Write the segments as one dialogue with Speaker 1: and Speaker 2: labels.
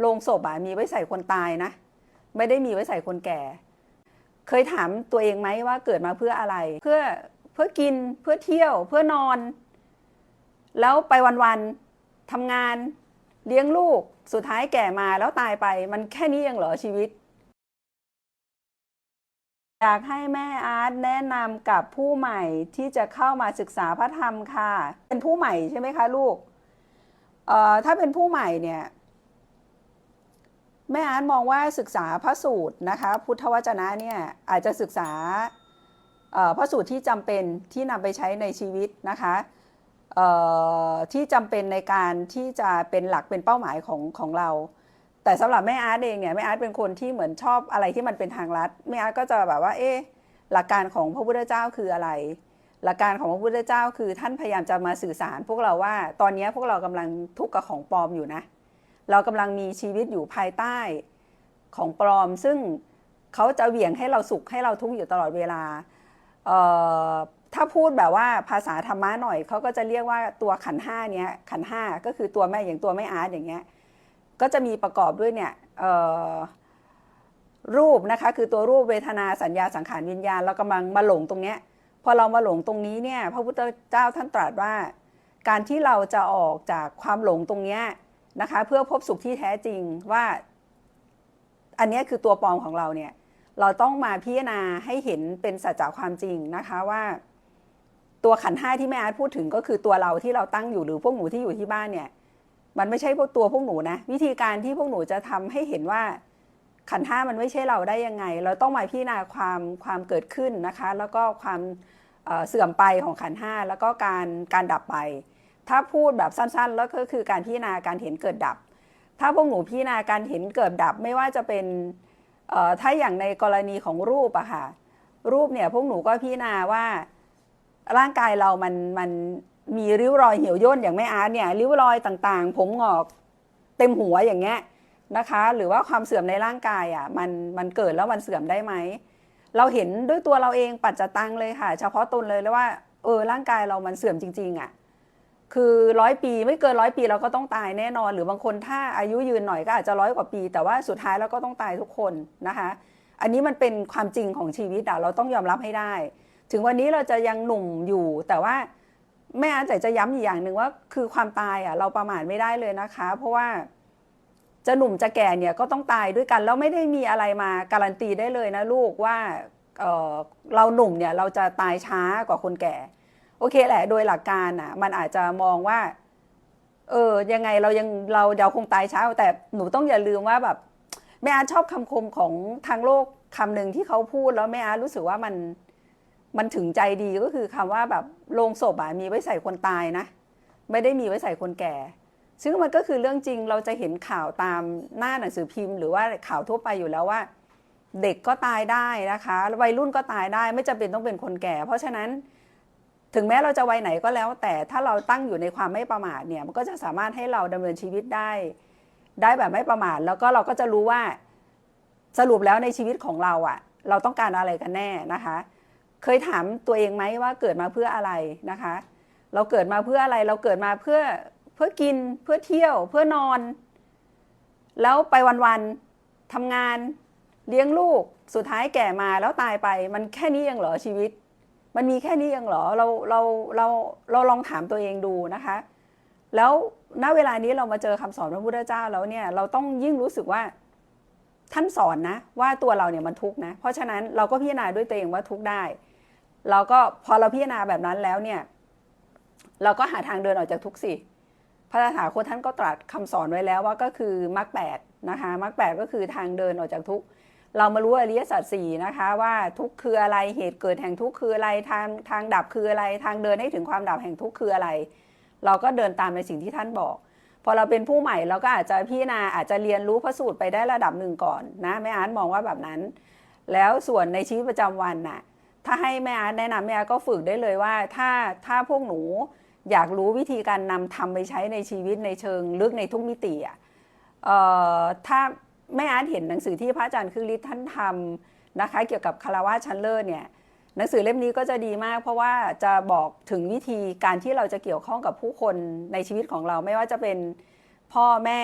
Speaker 1: โลงศพอะมีไว้ใส่คนตายนะ ไม่ได้มีไว้ใส่คนแก่ เคยถามตัวเองไหมว่าเกิดมาเพื่ออะไร เพื่อเพื่อกินเพื่อเที่ยวเพื่อนอน แล้วไปวันๆทำงานเลี้ยงลูกสุดท้ายแก่มาแล้วตายไป มันแค่นี้เองเหรอชีวิต อยากให้แม่อาร์ตแนะนำกับผู้ใหม่ที่จะเข้ามาศึกษาพระธรรมค่ะ เป็นผู้ใหม่ใช่ไหมคะลูกเอ่อถ้าเป็นผู้ใหม่เนี่ย แม่อาร์ตมองว่าศึกษาพระสูตรนะคะ พุทธวจนะเนี่ยอาจจะศึกษาพระสูตรที่จำเป็นที่นำไปใช้ในชีวิตนะคะที่จำเป็นในการที่จะเป็นหลักเป็นเป้าหมายของของเรา แต่สำหรับแม่อาร์ตเองเนี่ยแม่อาร์ตเป็นคนที่เหมือนชอบอะไรที่มันเป็นทางลัดแม่อาร์ตก็จะแบบว่าเอ๊ะหลักการของพระพุทธเจ้าคืออะไร หลักการของพระพุทธเจ้าคือท่านพยายามจะมาสื่อสาร พวกเราว่าตอนนี้พวกเรากำลังทุกข์กับของปลอมอยู่นะ เรากำลังมีชีวิตอยู่ภายใต้ของปลอม ซึ่งเขาจะเหวี่ยงให้เราสุขให้เราทุกข์อยู่ตลอดเวลาถ้าพูดแบบว่าภาษาธรรมะหน่อยเขาก็จะเรียกว่าตัวขันห้าเนี้ยขันห้าก็คือตัวแม่อย่างตัวแม่อาร์ตอย่างเงี้ยก็จะมีประกอบด้วยเนี่ยรูปนะคะคือตัวรูปเวทนาสัญญาสังขารวิญญาณเรากำลังมาหลงตรงเนี้ยพอเรามาหลงตรงนี้เนี่ยพระพุทธเจ้าท่านตรัสว่า การที่เราจะออกจากความหลงตรงเนี้ย นะคะ เพื่อพบสุขที่แท้จริงว่า อันนี้คือตัวปลอมของเราเนี่ย เราต้องมาพิจารณาให้เห็นเป็นสัจจะความจริงนะคะว่าตัวขันห้าที่แม่อาร์ตพูดถึงก็คือตัวเราที่เราตั้งอยู่หรือพวกหนูที่อยู่ที่บ้านเนี่ย มันไม่ใช่พวกตัวพวกหนูนะ วิธีการที่พวกหนูจะทำให้เห็นว่าขันห้ามันไม่ใช่เราได้ยังไง เราต้องมาพิจารณาความความเกิดขึ้นนะคะ แล้วก็ความเสื่อมไปของขันห้าแล้วก็การการดับไป ถ้าพูดแบบสั้นๆ แล้วก็คือการพิจารณาการเห็นเกิดดับ ถ้าพวกหนูพิจารณาการเห็นเกิดดับไม่ว่าจะเป็นถ้าอย่างในกรณีของรูปอะค่ะรูปเนี่ยพวกหนูก็พิจารณาว่าร่างกายเรามันมันมีริ้วรอยเหี่ยวย่นอย่างแม่อาร์ตเนี่ยริ้วรอยต่างๆ ผมหงอกเต็มหัวอย่างเงี้ยนะคะ หรือว่าความเสื่อมในร่างกายอะมันมันเกิดแล้วมันเสื่อมได้ไหมเราเห็นด้วยตัวเราเองปัจจตังเลยค่ะ เฉพาะตนเลยแล้วว่าเออร่างกายเรามันเสื่อมจริง ๆอะ คือร้อยปีไม่เกินร้อยปีเราก็ต้องตายแน่นอน หรือบางคนถ้าอายุยืนหน่อยก็อาจจะร้อยกว่าปี แต่ว่าสุดท้ายเราก็ต้องตายทุกคนนะคะ อันนี้มันเป็นความจริงของชีวิตอะเราต้องยอมรับให้ได้ ถึงวันนี้เราจะยังหนุ่มอยู่ แต่ว่าแม่อาจจะย้ำอีกอย่างหนึ่งว่าคือความตายอะเราประมาทไม่ได้เลยนะคะ เพราะว่าจะหนุ่มจะแก่เนี่ยก็ต้องตายด้วยกันแล้วไม่ได้มีอะไรมาการันตีได้เลยนะลูกว่าเเราหนุ่มเนี่ยเราจะตายช้ากว่าคนแก่ โอเคแหละ โดยหลักการอะ มันอาจจะมองว่า เออ ยังไงเรายังเราเราคงตายเช้า แต่หนูต้องอย่าลืมว่าแบบแม่อาชอบคำคมของทางโลกคำหนึ่งที่เขาพูดแล้วแม่อารู้สึกว่ามันมันถึงใจดีก็คือคำว่าแบบโลงศพอะมีไว้ใส่คนตายนะ ไม่ได้มีไว้ใส่คนแก่ ซึ่งมันก็คือเรื่องจริงเราจะเห็นข่าวตามหน้าหนังสือพิมพ์ หรือว่าข่าวทั่วไปอยู่แล้วว่า เด็กก็ตายได้นะคะวัยรุ่นก็ตายได้ไม่จำเป็นต้องเป็นคนแก่ เพราะฉะนั้น ถึงแม้เราจะวัยไหนก็แล้ว แต่ถ้าเราตั้งอยู่ในความไม่ประมาทเนี่ยมันก็จะสามารถให้เราดำเนินชีวิตได้ ได้แบบไม่ประมาทแล้วก็เราก็จะรู้ว่าสรุปแล้วในชีวิตของเราอะเราต้องการอะไรกันแน่นะคะ เคยถามตัวเองไหมว่าเกิดมาเพื่ออะไรนะคะ เราเกิดมาเพื่ออะไรเราเกิดมาเพื่อเพื่อกินเพื่อเที่ยวเพื่อนอน แล้วไปวันๆทำงานเลี้ยงลูกสุดท้ายแก่มาแล้วตายไป มันแค่นี้เองเหรอชีวิต มันมีแค่นี้เองเหรอเราเราเราเราลองถามตัวเองดูนะคะ แล้วณเวลานี้เรามาเจอคำสอนพระพุทธเจ้าแล้วเนี่ยเราต้องยิ่งรู้สึกว่าท่านสอนนะ ว่าตัวเราเนี่ยมันทุกข์นะ เพราะฉะนั้นเราก็พิจารณาด้วยตัวเองว่าทุกข์ได้เราก็พอเราพิจารณาแบบนั้นแล้วเนี่ย เราก็หาทางเดินออกจากทุกข์สิพระตถาคตท่านก็ตรัสคำสอนไว้แล้วว่าก็คือมรรคแปดนะคะมรรคแปดก็คือทางเดินออกจากทุกข์ เรามารู้อริยสัจสี่นะคะว่าทุกข์คืออะไรเหตุเกิดแห่งทุกข์คืออะไรทางทางดับคืออะไร ทางเดินให้ถึงความดับแห่งทุกข์คืออะไร เราก็เดินตามในสิ่งที่ท่านบอก พอเราเป็นผู้ใหม่เราก็อาจจะพิจารณาอาจจะเรียนรู้พระสูตรไปได้ระดับหนึ่งก่อนนะแม่อาร์ตมองว่าแบบนั้น แล้วส่วนในชีวิตประจำวันน่ะถ้าให้แม่อาร์ตแนะนำแม่อาร์ตก็ฝึกได้เลยว่าถ้าถ้าพวกหนูอยากรู้วิธีการนำทำไปใช้ในชีวิตในเชิงลึกในทุกมิติอะออถ้า แม่อาร์ตเห็นหนังสือที่พระอาจารย์คือฤทธิ์ท่านทำนะคะ เกี่ยวกับคารวะชั้นเลิศเนี่ยหนังสือเล่มนี้ก็จะดีมาก เพราะว่าจะบอกถึงวิธีการที่เราจะเกี่ยวข้องกับผู้คนในชีวิตของเราไม่ว่าจะเป็นพ่อแม่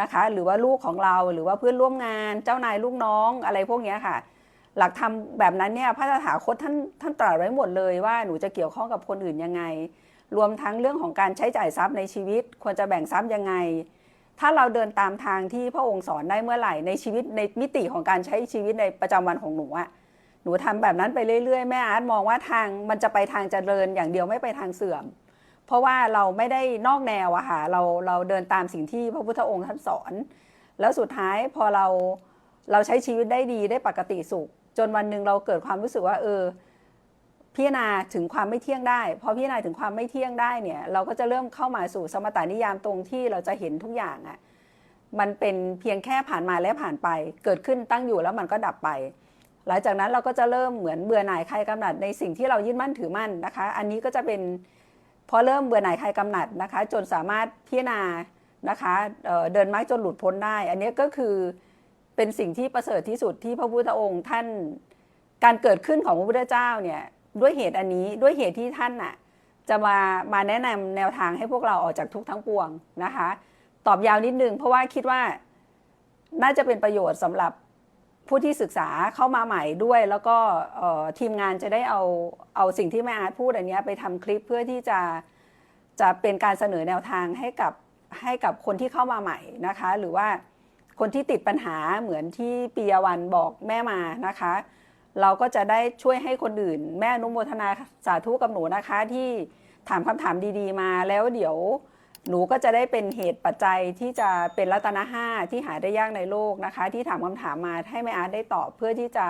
Speaker 1: นะคะ หรือว่าลูกของเราหรือว่าเพื่อนร่วมงานเจ้านายลูกน้องอะไรพวกนี้ค่ะ หลักธรรมแบบนั้นเนี่ยพระตถาคตท่านท่านตรัสไว้หมดเลยว่าหนูจะเกี่ยวข้องกับคนอื่นยังไง รวมทั้งเรื่องของการใช้จ่ายทรัพย์ในชีวิต ควรจะแบ่งทรัพย์ยังไง ถ้าเราเดินตามทางที่พระองค์สอนได้เมื่อไหร่ในชีวิตในมิติของการใช้ชีวิตในประจำวันของหนูอะหนูทำแบบนั้นไปเรื่อยๆแม่อาร์ตมองว่าทางมันจะไปทางเจริญอย่างเดียวไม่ไปทางเสื่อม เพราะว่าเราไม่ได้นอกแนวอะค่ะเราเราเดินตามสิ่งที่พระพุทธองค์ท่านสอน แล้วสุดท้ายพอเราเราใช้ชีวิตได้ดีได้ปกติสุข จนวันหนึ่งเราเกิดความรู้สึกว่าเออ พิจารณาถึงความไม่เที่ยงได้ พอพิจารณาถึงความไม่เที่ยงได้เนี่ยเราก็จะเริ่มเข้ามาสู่สมถานิยามตรงที่เราจะเห็นทุกอย่างอะมันเป็นเพียงแค่ผ่านมาและผ่านไป เกิดขึ้นตั้งอยู่แล้วมันก็ดับไป หลังจากนั้นเราก็จะเริ่มเหมือนเบื่อหน่ายคลายกำหนัดในสิ่งที่เรายึดมั่นถือมั่นนะคะ อันนี้ก็จะเป็นพอเริ่มเบื่อหน่ายคลายกำหนัดนะคะ จนสามารถพิจารณานะคะเเดินมรรคจนหลุดพ้นได้ อันนี้ก็คือเป็นสิ่งที่ประเสริฐที่สุดที่พระพุทธองค์ท่านการเกิดขึ้นของพระพุทธเจ้าเนี่ย ด้วยเหตุอันนี้ด้วยเหตุที่ท่านน่ะจะมามาแนะนำแนวทางให้พวกเราออกจากทุกข์ทั้งปวงนะคะ ตอบยาวนิดนึงเพราะว่าคิดว่าน่าจะเป็นประโยชน์สำหรับผู้ที่ศึกษาเข้ามาใหม่ด้วย แล้วก็ทีมงานจะได้เอาเอาสิ่งที่แม่อาร์ตพูดอันนี้ไปทำคลิปเพื่อที่จะจะเป็นการเสนอแนวทางให้กับให้กับคนที่เข้ามาใหม่นะคะ หรือว่าคนที่ติดปัญหาเหมือนที่ปียวันบอกแม่มานะคะ เราก็จะได้ช่วยให้คนอื่น แม่นุโมทนาสาธุกับหนูนะคะที่ถามคำถามดีๆมาแล้วเดี๋ยวหนูก็จะได้เป็นเหตุปัจจัยที่จะเป็นรัตนห้าที่หาได้ยากในโลกนะคะ ที่ถามคำถามมาให้แม่อาร์ตได้ตอบเพื่อที่จะ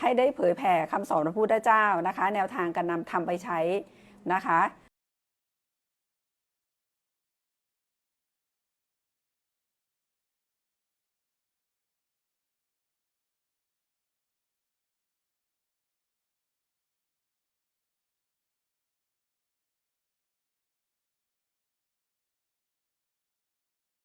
Speaker 1: ให้ได้เผยแผ่คำสอนพระพุทธเจ้านะคะ แนวทางการนำทำไปใช้นะคะ